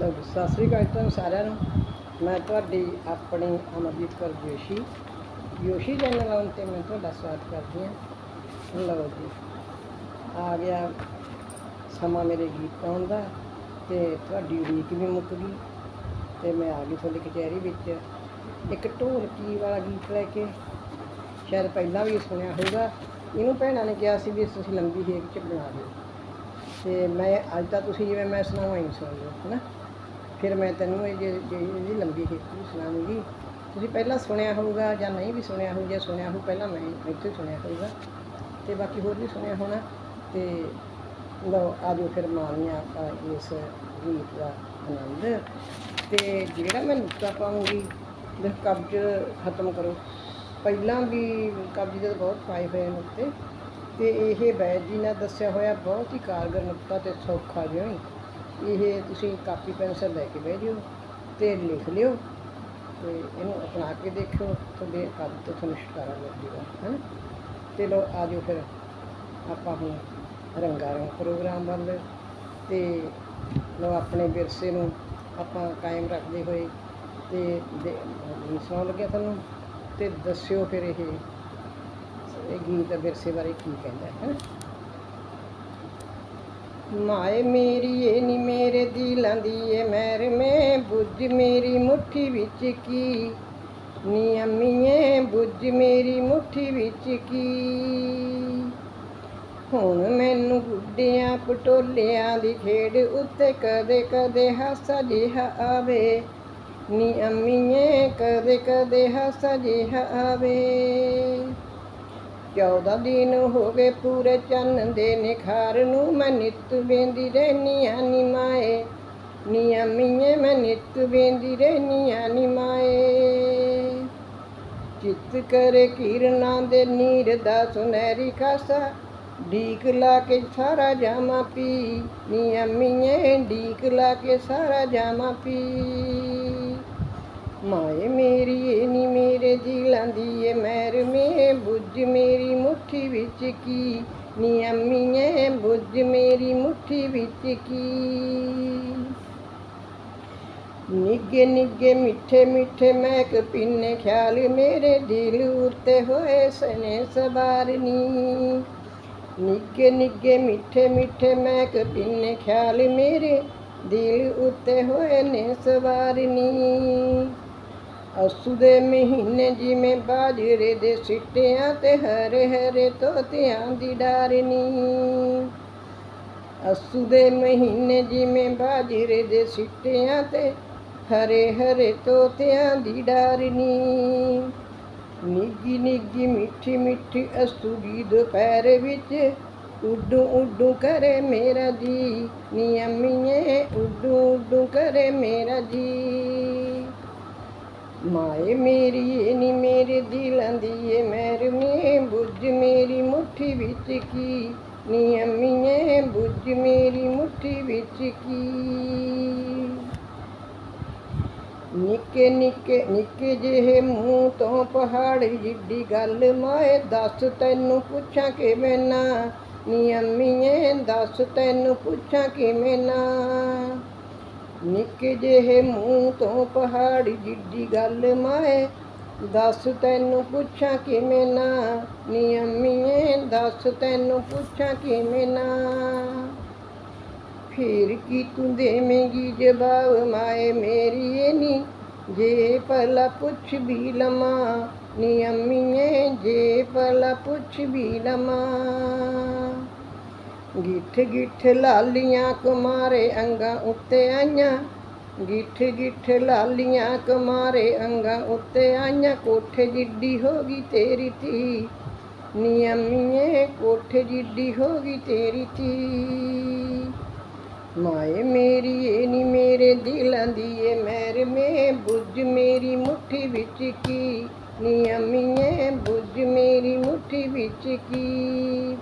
ਲਓ ਸਤਿ ਸ੍ਰੀ ਅਕਾਲ ਤੁਹਾਨੂੰ ਸਾਰਿਆਂ ਨੂੰ। ਮੈਂ ਤੁਹਾਡੀ ਆਪਣੀ ਅਮਰਜੀਤ ਕੌਰ ਜੋਸ਼ੀ। ਜੋਸ਼ੀ ਚੈਨਲ ਆਉਣ ਤੇ ਮੈਂ ਤੁਹਾਡਾ ਸਵਾਗਤ ਕਰਦੀ ਹਾਂ। ਲਓ ਜੀ, ਆ ਗਿਆ ਸਮਾਂ ਮੇਰੇ ਗੀਤ ਪਾਉਣ ਦਾ ਤੇ ਤੁਹਾਡੀ ਉਡੀਕ ਵੀ ਮੁੱਕ ਗਈ ਤੇ ਮੈਂ ਆ ਗਈ ਤੁਹਾਡੀ ਕਚਹਿਰੀ ਵਿੱਚ। ਇੱਕ ਢੋਲਕੀ ਵਾਲਾ ਗੀਤ ਲੈ ਕੇ, ਸ਼ਾਇਦ ਪਹਿਲਾਂ ਵੀ ਸੁਣਿਆ ਹੋਊਗਾ। ਇਹਨੂੰ ਭੈਣਾਂ ਨੇ ਕਿਹਾ ਸੀ ਵੀ ਤੁਸੀਂ ਲੰਬੀ ਹੇਕ ਚ ਬਣਾ ਦਿਓ। ਤੇ ਮੈਂ ਅੱਜ ਤਾਂ ਤੁਸੀਂ ਜਿਵੇਂ ਮੈਂ ਸੁਣਾਵਾਂ ਹੀ ਸੁਣ ਲਓ ਹੈ ਨਾ ਫਿਰ ਮੈਂ ਤੈਨੂੰ ਇਹ ਜੇ- ਜਿਹੜੀ ਇਹਦੀ ਲੰਬੀ ਹਿਸਟਰੀ ਸੁਣਾਉਂਗੀ। ਤੁਸੀਂ ਪਹਿਲਾਂ ਸੁਣਿਆ ਹੋਊਗਾ ਜਾਂ ਨਹੀਂ ਵੀ ਸੁਣਿਆ ਹੋਊ, ਜੇ ਸੁਣਿਆ ਹੋਊ ਪਹਿਲਾਂ ਮੈਂ ਇੱਥੇ ਸੁਣਿਆ ਹੋਊਗਾ। ਤੇ ਬਾਕੀ ਹੋਰ ਵੀ ਸੁਣਿਆ ਹੋਣਾ, ਤੇ ਲਓ, ਆਜੋ ਫਿਰ ਮਾਣੀਆਂ ਆਪਾਂ ਇਸ ਗੀਤ ਦਾ ਆਨੰਦ। ਤੇ ਜਿਹੜਾ ਮੈਂ ਨੁਕਤਾ ਪਾਉਂਗੀ ਵੀ ਕਬਜ਼ ਖਤਮ ਕਰੋ। ਪਹਿਲਾਂ ਵੀ ਕਬਜ਼ ਦੇ ਬਹੁਤ ਪਾਏ ਹੋਏ ਨੁਕਤੇ। ਤੇ ਇਹ ਵੈਦ ਜੀ ਨੇ ਦੱਸਿਆ ਹੋਇਆ ਬਹੁਤ ਹੀ ਕਾਰਗਰ ਨੁਕਤਾ ਤੇ ਸੌਖਾ ਜਿਹਾ ਇਹ ਤੁਸੀਂ ਕਾਪੀ ਪੈਨਸਲ ਲੈ ਕੇ ਬਹਿ ਜਿਓ ਤੇ ਲਿਖ ਲਿਓ ਤੇ ਇਹਨੂੰ ਅਪਣਾ ਕੇ ਦੇਖਿਓ ਤੁਹਾਡੇ ਕੱਦ ਤੋਂ ਤੁਹਾਨੂੰ ਛੁਟਕਾਰਾ ਮਿਲ ਜੂਗਾ ਹੈ। ਤੇ ਲੋ ਆ ਜਾਓ ਫਿਰ ਆਪਾਂ ਹੁਣ ਰੰਗਾਰੰਗ ਪ੍ਰੋਗਰਾਮ ਵੱਲ ਤੇ ਲੋ ਆਪਣੇ ਵਿਰਸੇ ਨੂੰ ਆਪਾਂ ਕਾਇਮ ਰੱਖਦੇ ਹੋਏ ਤੇ ਦੇ- ਸੁਣਾਉਣ ਲੱਗਿਆ ਤੁਹਾਨੂੰ। ਤੇ ਦੱਸਿਓ ਫਿਰ ਇਹ ਇਹ ਗੀਤ ਵਿਰਸੇ ਬਾਰੇ ਕੀ ਕਹਿੰਦਾ ਹੈ? ਮਾਏ ਮੇਰੀ ਏ ਨੀ ਮੇਰੇ ਦਿਲਾਂ ਦੀ ਏ ਮੈਰ ਮੈਂ ਬੁੱਝ ਮੇਰੀ ਮੁੱਠੀ ਵਿੱਚ ਕੀ? ਨੀ ਅੰਮੀਏ, ਬੁੱਝ ਮੇਰੀ ਮੁੱਠੀ ਵਿੱਚ ਕੀ? ਹੁਣ ਮੈਨੂੰ ਗੁੱਡਿਆਂ ਪਟੋਲਿਆਂ ਦੀ ਖੇਡ ਉੱਤੇ ਕਦੇ ਕਦੇ ਹਾਸਾ ਜਿਹਾ ਆਵੇ। ਨੀ ਅੰਮੀਏ, ਕਦੇ ਕਦੇ ਹਾਸਾ ਜਿਹਾ ਆਵੇ। ਚੌਦਾਂ ਦਿਨ ਹੋ ਗਏ ਪੂਰੇ ਚੰਨ ਦੇ ਨਿਖਾਰ ਨੂੰ ਮੈਂ ਨਿੱਤ ਬੇਂਦੀ ਰਹਿਨੀ ਆ ਨੀ ਮਾਏ। ਨੀ ਮੈਂ ਨਿੱਤ ਬੇਂਦੀ ਰਹਿਨੀ ਆ ਨੀ ਮਾਏ। ਚਿੱਤ ਕਰੇ ਕਿਰਨਾਂ ਦੇ ਨੀਰ ਦਾ ਸੁਨਹਿਰੀ ਖਾਸਾ, ਢੀਕ ਲਾ ਕੇ ਸਾਰਾ ਜਾਮਾ ਪੀ। ਨੀ ਅੰਮੀਏ ਢੀਕ ਲਾ ਕੇ ਸਾਰਾ ਜਾਮਾ ਪੀ। ਮਾਏ ਮੇਰੀ ਏ ਨੀ ਮੇਰੇ ਜੀ ਦੀ ਏ ਮੈਰ ਮੇ ਬੁੱਝ ਮੇਰੀ ਮੁੱਠੀ ਵਿੱਚ ਕੀ? ਨੀ ਅੰਮੀਏ ਬੁੱਝ ਮੇਰੀ ਮੁੱਠੀ ਵਿੱਚ ਕੀ? ਨਿੱਗੇ ਨਿੱਗੇ ਮਿੱਠੇ ਮਿੱਠੇ ਮਹਿਕ ਪਿੰਨੇ ਖਿਆਲ ਮੇਰੇ ਦਿਲ ਉੱਤੇ ਹੋਏ ਸਨੇ ਸਵਾਰਨੀ ਨਿੱਗੇ ਨਿੱਗੇ ਮਿੱਠੇ ਮਿੱਠੇ ਮਹਿਕ ਪਿੰਨੇ ਖਿਆਲ ਮੇਰੇ ਦਿਲ ਉੱਤੇ ਹੋਏ ਨੇ ਸਵਾਰਨੀ ਅਸੂ ਦੇ ਮਹੀਨੇ ਜਿਵੇਂ ਬਾਜਰੇ ਦੇ ਸਿੱਟਿਆਂ ਤੇ ਹਰੇ ਹਰੇ ਤੋਤਿਆਂ ਦੀ ਡਾਰਨੀ। ਅਸੂ ਦੇ ਮਹੀਨੇ ਜਿਵੇਂ ਬਾਜਰੇ ਦੇ ਸਿੱਟਿਆਂ ਤੇ ਹਰੇ ਹਰੇ ਤੋਤਿਆਂ ਦੀ ਡਾਰਨੀ। ਨਿੱਗੀ ਨਿੱਗੀ ਮਿੱਠੀ ਮਿੱਠੀ ਅਸੂ ਦੀ ਦੁਪਹਿਰ ਵਿੱਚ ਉੱਡੂ ਉੱਡੂ ਕਰੇ ਮੇਰਾ ਜੀ। ਨੀ ਅੰਮੀਏ, ਉੱਡੂ ਉੱਡੂ ਕਰੇ ਮੇਰਾ ਜੀ। ਮਾਏ ਮੇਰੀ ਏ ਨੀ ਮੇਰੇ ਦਿਲਾਂ ਦੀ ਏ ਮੈਰ ਮੇ ਬੁੱਝ ਮੇਰੀ ਮੁੱਠੀ ਵਿੱਚ ਕੀ? ਨੀ ਅੰਮੀਏ ਬੁੱਝ ਮੇਰੀ ਮੁੱਠੀ ਵਿੱਚ ਕੀ? ਨਿੱਕੇ ਨਿੱਕੇ ਨਿੱਕੇ ਜਿਹੇ ਮੂੰਹ ਤੋਂ ਪਹਾੜ ਜਿੱਡੀ ਗੱਲ ਮਾਏ, ਦੱਸ ਤੈਨੂੰ ਪੁੱਛਾਂ ਕਿਵੇਂ ਨਾ? ਨੀ ਅੰਮੀਏ ਦੱਸ ਤੈਨੂੰ ਪੁੱਛਾਂ ਕਿਵੇਂ ਨਾ? ਨਿੱਕੇ ਜਿਹੇ ਮੂੰਹ ਤੋਂ ਪਹਾੜ ਜਿੱਡੀ ਗੱਲ ਮਾਏ। ਦੱਸ ਤੈਨੂੰ ਪੁੱਛਾਂ ਕਿਵੇਂ ਨਾ, ਨੀ ਦੱਸ ਤੈਨੂੰ ਪੁੱਛਾਂ ਕਿਵੇਂ ਨਾ। ਫਿਰ ਕੀ ਤੂੰ ਦੇਵੇਂਗੀ ਜਵਾਬ ਮਾਏ ਮੇਰੀ ਏ ਨੀ। ਜੇ ਭਲਾ ਪੁੱਛ ਵੀ ਲਵਾਂ, ਨੀ ਜੇ ਭਲਾ ਪੁੱਛ ਵੀ ਲਵਾਂ। ਗਿੱਠ ਗਿੱਠ ਲਾਲੀਆਂ ਕੁਮਾਰੇ ਅੰਗਾਂ ਉੱਤੇ ਆਈਆਂ। ਗਿੱਠ ਗਿੱਠ ਲਾਲੀਆਂ ਕੁਮਾਰੇ ਅੰਗਾਂ ਉੱਤੇ ਆਈਆਂ। ਕੋਠੇ ਜਿੱਡੀ ਹੋ ਗਈ ਤੇਰੀ ਧੀ। ਨੀ ਅੰਮੀਏ ਕੋਠੇ ਜਿੱਡੀ ਹੋ ਗਈ ਤੇਰੀ ਧੀ। ਮਾਏ ਮੇਰੀ ਏ ਨੀ ਮੇਰੇ ਦਿਲਾਂ ਦੀ ਏ ਮੈਰ ਮੇ ਬੁੱਝ ਮੇਰੀ ਮੁੱਠੀ ਵਿੱਚ ਕੀ? ਨੀ ਅੰਮੀਏ ਬੁੱਝ ਮੇਰੀ ਮੁੱਠੀ ਵਿੱਚ ਕੀ?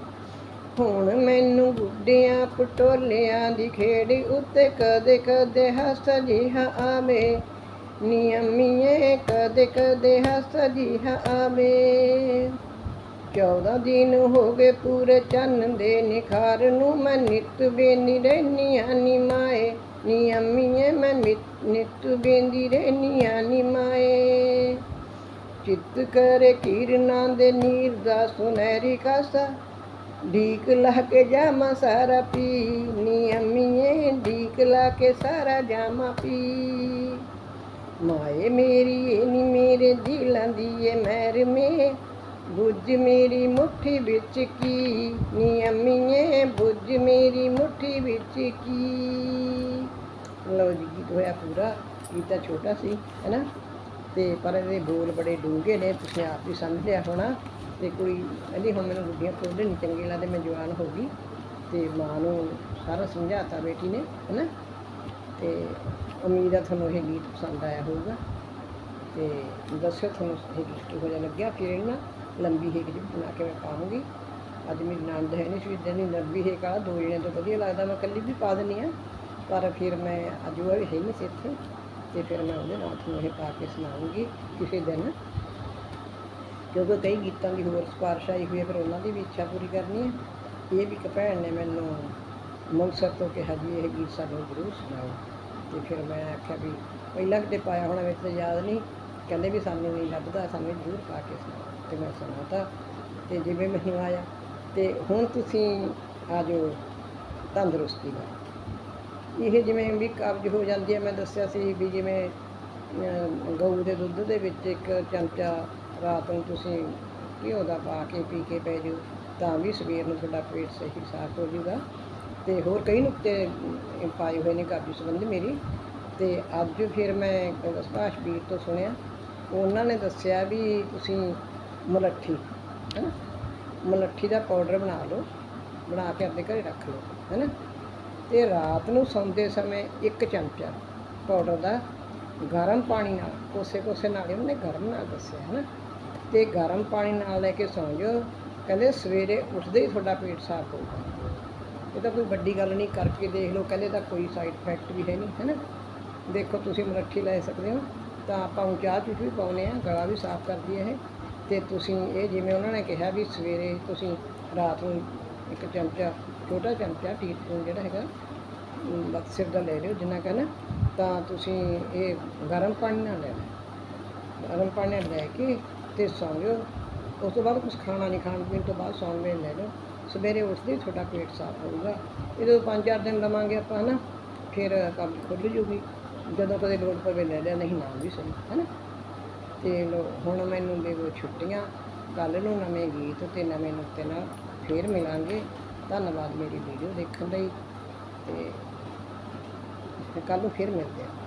ਹੁਣ ਮੈਨੂੰ ਗੁੱਡਿਆਂ ਪਟੋਲਿਆਂ ਦੀ ਖੇੜੀ ਉੱਤੇ ਕਦੇ ਕਦੇ ਹੱਸ ਜਿਹਾ ਆਵੇ। ਨੀ ਕਦੇ ਕਦੇ ਹੱਸ ਜਿਹਾ ਆਵੇ। ਚੌਦਾਂ ਦਿਨ ਹੋ ਗਏ ਪੂਰੇ ਚੰਨ ਦੇ ਨਿਖਾਰ ਨੂੰ ਮੈਂ ਨਿਤ ਬੇਨੀ ਰਹਿਨੀ ਨੀ ਮਾਏ। ਨੀ ਮੈਂ ਮਿੱਤ- ਨਿੱਤ ਬੇਂਦੀ ਰਹਿਨੀਆਂ ਨੀ ਮਾਏ। ਚਿੱਤ ਕਰੇ ਕਿਰਨਾਂ ਦੇ ਨੀਰ ਦਾ ਸੁਨਹਿਰੀ ਕਾਸਾ ਢੀਕ ਲਾ ਕੇ ਜਾਮਾ ਸਾਰਾ ਪੀ, ਨੀ ਅੰਮੀਏ, ਢੀਕ ਲਾ ਕੇ ਸਾਰਾ ਜਾਮਾ ਪੀ। ਮਾਏ ਮੇਰੀ, ਨੀ ਮੇਰੇ ਦਿਲਾਂ ਦੀ ਏ ਮਹਿਰ ਮੇ ਬੁੱਝ ਮੇਰੀ ਮੁੱਠੀ ਵਿੱਚ ਕੀ? ਨੀ ਅੰਮੀਏ, ਬੁੱਝ ਮੇਰੀ ਮੁੱਠੀ ਵਿੱਚ ਕੀ? ਲਓ ਜੀ, ਗੀਤ ਹੋਇਆ ਪੂਰਾ, ਗੀਤ ਤਾਂ ਛੋਟਾ ਸੀ ਹੈਨਾ ਤੇ ਪਰ ਇਹਦੇ ਬੋਲ ਬੜੇ ਡੂੰਘੇ ਨੇ, ਤੁਸੀਂ ਆਪ ਹੀ ਸਮਝ ਲਿਆ ਹੋਣਾ। ਤੇ ਕੋਈ ਕਹਿੰਦੀ ਹੁਣ ਮੈਨੂੰ ਗੁੱਡੀਆਂ ਖੋਲ੍ਹਣ ਨਹੀਂ ਚੰਗੀ ਲੱਗਦੇ, ਮੈਂ ਜਵਾਨ ਹੋ ਗਈ ਤੇ ਮਾਂ ਨੂੰ ਸਾਰਾ ਸਮਝਾਤਾ ਬੇਟੀ ਨੇ, ਹੈਨਾ? ਤੇ ਉਮੀਦ ਆ ਤੁਹਾਨੂੰ ਇਹ ਗੀਤ ਪਸੰਦ ਆਇਆ ਹੋਊਗਾ। ਤੇ ਦੱਸਿਓ ਤੁਹਾਨੂੰ ਇਹ ਗੀਤ ਕਿਹੋ ਜਿਹਾ ਲੱਗਿਆ, ਫਿਰ ਨਾ ਲੰਬੀ ਹੇਕ ਜਿਹੀ ਬਣਾ ਕੇ ਮੈਂ ਪਾਉਂਗੀ ਅੱਜ ਮੇਰੀ ਨਣਦ ਹੈ ਨਹੀਂ ਸੀ ਇਦਾਂ ਦੀ ਲੰਬੀ ਹੇਕ ਵਾਲਾ ਦੋ ਜਣਿਆਂ ਤੋਂ ਵਧੀਆ ਲੱਗਦਾ, ਮੈਂ ਇਕੱਲੀ ਵੀ ਪਾ ਦਿੰਦੀ ਆ ਪਰ ਫਿਰ ਮੈਂ ਅੱਜ ਉਹ ਵੀ ਹੈ ਨਹੀਂ ਸੀ ਇੱਥੇ, ਤੇ ਫਿਰ ਮੈਂ ਉਹਦੇ ਨਾਲ ਤੁਹਾਨੂੰ ਇਹ ਪਾ ਕੇ ਸੁਣਾਉਂਗੀ ਕਿਸੇ ਦਿਨ। ਕਿਉਂਕਿ ਕਈ ਗੀਤਾਂ ਦੀ ਹੋਰ ਸਿਫਾਰਿਸ਼ ਆਈ ਹੋਈ ਹੈ, ਫਿਰ ਉਹਨਾਂ ਦੀ ਵੀ ਇੱਛਾ ਪੂਰੀ ਕਰਨੀ ਹੈ। ਇਹ ਵੀ ਇੱਕ ਭੈਣ ਨੇ ਮੈਨੂੰ ਮੁਕਤਸਰ ਤੋਂ ਕਿਹਾ ਜੀ, ਇਹ ਗੀਤ ਸਾਨੂੰ ਜ਼ਰੂਰ ਸੁਣਾਓ। ਤੇ ਫਿਰ ਮੈਂ ਆਖਿਆ ਵੀ ਪਹਿਲਾਂ ਕਿਤੇ ਪਾਇਆ ਹੋਣਾ ਵਿੱਚ ਤਾਂ ਯਾਦ ਨਹੀਂ, ਕਹਿੰਦੇ ਵੀ ਸਾਨੂੰ ਨਹੀਂ ਲੱਭਦਾ, ਸਾਨੂੰ ਜ਼ਰੂਰ ਪਾ ਕੇ ਸੁਣਾਓ। ਤੇ ਮੈਂ ਸੁਣਾਤਾ ਤੇ ਜਿਵੇਂ ਮੈਨੂੰ ਆਇਆ। ਤੇ ਹੁਣ ਤੁਸੀਂ ਆ ਜਾਓ ਤੰਦਰੁਸਤੀ ਦਾ ਇਹ ਜਿਵੇਂ ਵੀ ਕਬਜ਼ ਹੋ ਜਾਂਦੀ ਹੈ, ਮੈਂ ਦੱਸਿਆ ਸੀ ਵੀ ਜਿਵੇਂ ਗਊ ਦੇ ਦੁੱਧ ਦੇ ਵਿੱਚ ਇੱਕ ਚਮਚਾ ਰਾਤ ਨੂੰ ਤੁਸੀਂ ਘਿਓ ਦਾ ਪਾ ਕੇ ਪੀ ਕੇ ਪੈ ਜਾਓ, ਤਾਂ ਵੀ ਸਵੇਰ ਨੂੰ ਤੁਹਾਡਾ ਪੇਟ ਸਹੀ ਸਾਫ਼ ਹੋ ਜਾਊਗਾ। ਤੇ ਹੋਰ ਕਈ ਨੁਕਤੇ ਪਾਏ ਹੋਏ ਨੇ ਕਾਫੀ ਸੰਬੰਧ ਮੇਰੀ। ਤੇ ਅੱਜ ਫਿਰ ਮੈਂ ਸੁਭਾਸ਼ ਵੀਰ ਤੋਂ ਸੁਣਿਆ, ਉਹਨਾਂ ਨੇ ਦੱਸਿਆ ਵੀ ਤੁਸੀਂ ਮਲੱਠੀ ਹੈ ਨਾ ਮੁਲੱਠੀ ਦਾ ਪਾਊਡਰ ਬਣਾ ਲਓ, ਬਣਾ ਕੇ ਆਪਣੇ ਘਰੇ ਰੱਖ ਲਓ ਹੈ ਨਾ ਤੇ ਰਾਤ ਨੂੰ ਸੌਂਦੇ ਸਮੇਂ ਇੱਕ ਚਮਚਾ ਪਾਊਡਰ ਦਾ ਗਰਮ ਪਾਣੀ ਨਾਲ ਕੋਸੇ ਕੋਸੇ ਨਾਲ ਉਹਨੇ ਗਰਮ ਨਾਲ ਦੱਸਿਆ ਹੈ ਨਾ ਤੇ ਗਰਮ ਪਾਣੀ ਨਾਲ ਲੈ ਕੇ ਸੌਂ ਜਾਓ ਕਹਿੰਦੇ ਸਵੇਰੇ ਉੱਠਦੇ ਹੀ ਤੁਹਾਡਾ ਪੇਟ ਸਾਫ਼ ਹੋਊਗਾ। ਇਹ ਤਾਂ ਕੋਈ ਵੱਡੀ ਗੱਲ ਨਹੀਂ, ਕਰਕੇ ਦੇਖ ਲਓ, ਕਹਿੰਦੇ ਤਾਂ ਕੋਈ ਸਾਈਡ ਇਫੈਕਟ ਵੀ ਹੈ ਨਹੀਂ, ਹੈ ਨਾ? ਦੇਖੋ ਤੁਸੀਂ ਮਰੱਠੀ ਲੈ ਸਕਦੇ ਹੋ, ਤਾਂ ਆਪਾਂ ਹੁਣ ਚਾਹ ਚੂਹ ਵੀ ਪਾਉਂਦੇ ਆ ਗਲਾ ਵੀ ਸਾਫ਼ ਕਰਦੀ ਹੈ ਇਹ। ਤੇ ਤੁਸੀਂ ਇਹ ਜਿਵੇਂ ਉਹਨਾਂ ਨੇ ਕਿਹਾ ਵੀ ਸਵੇਰੇ ਤੁਸੀਂ ਰਾਤ ਨੂੰ ਇੱਕ ਚਮਚਾ, ਛੋਟਾ ਚਮਚਾ ਟੀਸਪੂਨ ਜਿਹੜਾ ਹੈਗਾ ਸਿਰ ਦਾ ਲੈ ਲਿਓ, ਜਿੰਨਾ ਕਹਿੰਦਾ ਤਾਂ ਤੁਸੀਂ ਇਹ ਗਰਮ ਪਾਣੀ ਨਾਲ ਲੈਣਾ ਗਰਮ ਪਾਣੀ ਨਾਲ ਲੈ ਕੇ ਤੇ ਸੌਂ ਜਾਓ। ਉਸ ਤੋਂ ਬਾਅਦ ਕੁਝ ਖਾਣਾ ਨਹੀਂ, ਖਾਣ ਪੀਣ ਤੋਂ ਬਾਅਦ ਸੌਣ ਵੇਲੇ ਲੈ ਲਓ ਸਵੇਰੇ ਉੱਠਦੇ ਤੁਹਾਡਾ ਪੇਟ ਸਾਫ਼ ਹੋਊਗਾ। ਇਹਦੇ ਪੰਜ ਚਾਰ ਦਿਨ ਲਵਾਂਗੇ ਆਪਾਂ, ਹਨਾ, ਫਿਰ ਕੰਮ ਖੁੱਲ੍ਹ ਜੂਗੀ। ਜਦੋਂ ਕਦੇ ਲੋੜ ਪਵੇ ਲੈ ਲਿਆ, ਨਹੀਂ ਨਾ ਵੀ ਸਹੀ, ਹਨਾ। ਤੇ ਲੋ, ਹੁਣ ਮੈਨੂੰ ਦੇ ਛੁੱਟੀਆਂ। ਕੱਲ੍ਹ ਨੂੰ ਨਵੇਂ ਗੀਤ ਤੇ ਨਵੇਂ ਨੁਕਤੇ ਨਾਲ ਫੇਰ ਮਿਲਾਂਗੇ। ਧੰਨਵਾਦ ਮੇਰੀ ਵੀਡੀਓ ਦੇਖਣ ਲਈ। ਤੇ ਕੱਲ੍ਹ ਨੂੰ ਫਿਰ ਮਿਲਦੇ ਹਾਂ